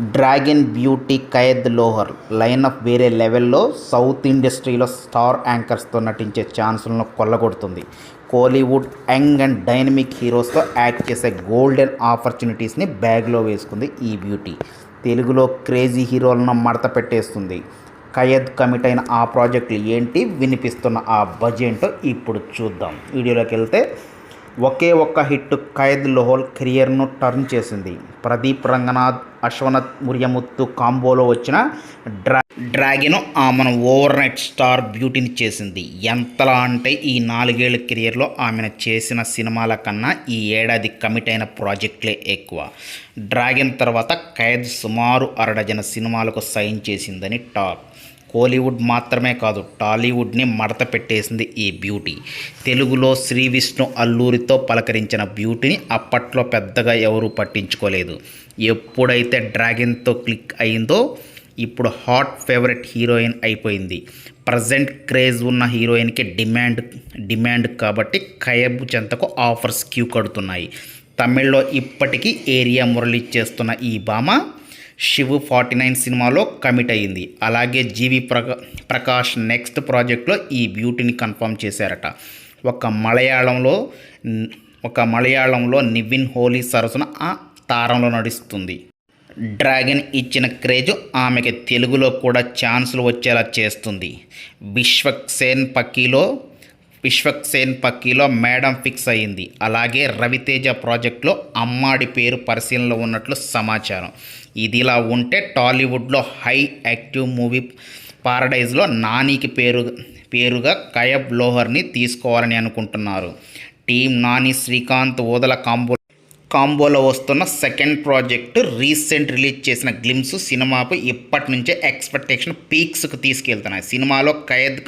Dragon beauty Kayadu Lohar lineup వేరే లెవెల్లో south ఇండస్ట్రీలో స్టార్ యాంకర్స్తో నటించే ఛాన్సులను కొల్లగొడుతుంది. కోలీవుడ్ యంగ్ అండ్ డైనమిక్ హీరోస్తో యాక్ట్ చేసే గోల్డెన్ ఆపర్చునిటీస్ని బ్యాగ్లో వేసుకుంది ఈ బ్యూటీ. తెలుగులో క్రేజీ హీరోలను మడత పెట్టేస్తుంది. ఖయద్ కమిట్ అయిన ఆ ప్రాజెక్టులు ఏంటి వినిపిస్తున్న ఆ బజ్ ఏంటో ఇప్పుడు చూద్దాం. వీడియోలోకి వెళ్తే ఒకే ఒక్క హిట్ ఖైద్ లోహోల్ కెరియర్ను టర్న్ చేసింది. ప్రదీప్ రంగనాథ్ అశ్వనత్ మురియముత్తు కాంబోలో వచ్చిన డ్రా డ్రాగన్ ఆమెను ఓవర్ నైట్ స్టార్ బ్యూటీని చేసింది. ఎంతలా అంటే ఈ నాలుగేళ్ళ కెరియర్లో ఆమెను చేసిన సినిమాల కన్నా ఈ ఏడాది కమిట్ అయిన ప్రాజెక్టులే ఎక్కువ. డ్రాగన్ తర్వాత ఖైద్ సుమారు అరడజన సినిమాలకు సైన్ చేసిందని టాక్. కోలీవుడ్ మాత్రమే కాదు టాలీవుడ్ని మడత పెట్టేసింది ఈ బ్యూటీ. తెలుగులో శ్రీ విష్ణు అల్లూరితో పలకరించిన బ్యూటీని అప్పట్లో పెద్దగా ఎవరూ పట్టించుకోలేదు. ఎప్పుడైతే డ్రాగన్తో క్లిక్ అయిందో ఇప్పుడు హాట్ ఫేవరెట్ హీరోయిన్ అయిపోయింది. ప్రజెంట్ క్రేజ్ ఉన్న హీరోయిన్కి డిమాండ్ డిమాండ్ కాబట్టి ఖయబు చెంతకు ఆఫర్స్ క్యూ కడుతున్నాయి. తమిళ్ళో ఇప్పటికీ ఏరియా మురళి చేస్తున్న ఈ భామ శివ్ ఫార్టీ నైన్ సినిమాలో కమిట్ అయ్యింది అలాగే జీవి ప్రకా ప్రకాష్ నెక్స్ట్ ప్రాజెక్ట్లో ఈ బ్యూటీని కన్ఫర్మ్ చేశారట. ఒక మలయాళంలో ఒక మలయాళంలో నివిన్ హోలీ సరసన ఆ తారంలో నడుస్తుంది. డ్రాగన్ ఇచ్చిన క్రేజ్ ఆమెకి తెలుగులో కూడా ఛాన్సులు వచ్చేలా చేస్తుంది. విశ్వక్సేన్ పక్కీలో విశ్వక్సేన్ పక్కీలో మేడం ఫిక్స్ అయింది అలాగే రవితేజ ప్రాజెక్టులో అమ్మాడి పేరు పరిశీలనలో ఉన్నట్లు సమాచారం. ఇదిలా ఉంటే టాలీవుడ్లో హై యాక్టివ్ మూవీ పారడైజ్లో నానికి పేరు పేరుగా కయబ్ లోహర్ని తీసుకోవాలని అనుకుంటున్నారు. టీం నాని శ్రీకాంత్ ఓదల కాంబో కాంబోలో వస్తున్న సెకండ్ ప్రాజెక్టు రీసెంట్ రిలీజ్ చేసిన గ్లిమ్స్ సినిమాకు ఇప్పటి నుంచే ఎక్స్పెక్టేషన్ పీక్స్కి తీసుకెళ్తున్నాయి. సినిమాలో ఖైద్